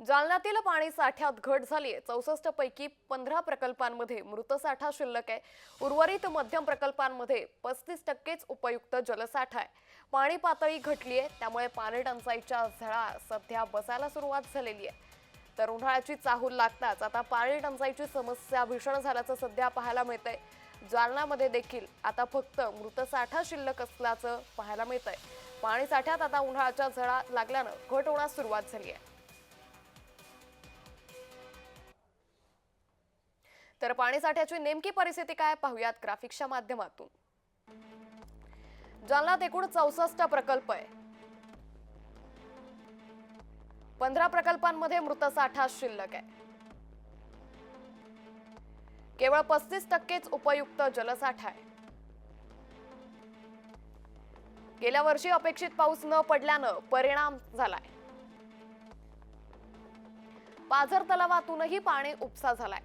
जालन्यातील पाणी साठ्यात घट झाली आहे. चौसष्ट पैकी पंधरा प्रकल्पांमध्ये मृतसाठा शिल्लक आहे. उर्वरित मध्यम प्रकल्पांमध्ये पस्तीस टक्केच उपयुक्त जलसाठा आहे. पाणी पातळी घटली आहे. त्यामुळे पाणी टंचाईच्या झळा सध्या बसायला सुरुवात झालेली आहे. तर उन्हाळ्याची चाहूल लागताच आता पाणी टंचाईची समस्या भीषण झाल्याचं सध्या पाहायला मिळतं आहे जालनामध्ये देखील आता फक्त मृतसाठा शिल्लक असल्याचं पाहायला मिळतंय. पाणी साठ्यात आता उन्हाळ्याच्या झळा लागल्यानं घट होण्यास सुरुवात झाली आहे. तर पाणीसाठ्याची नेमकी परिस्थिती काय पाहूयात ग्राफिक्सच्या माध्यमातून. जालन्यात एकूण चौसष्ट प्रकल्प आहे. पंधरा प्रकल्पांमध्ये मृतसाठा शिल्लक आहे. केवळ पस्तीस टक्केच उपयुक्त जलसाठा आहे. गेल्या वर्षी अपेक्षित पाऊस न पडल्यानं परिणाम झालाय. पाझर तलावातूनही पाणी उपसा झालाय.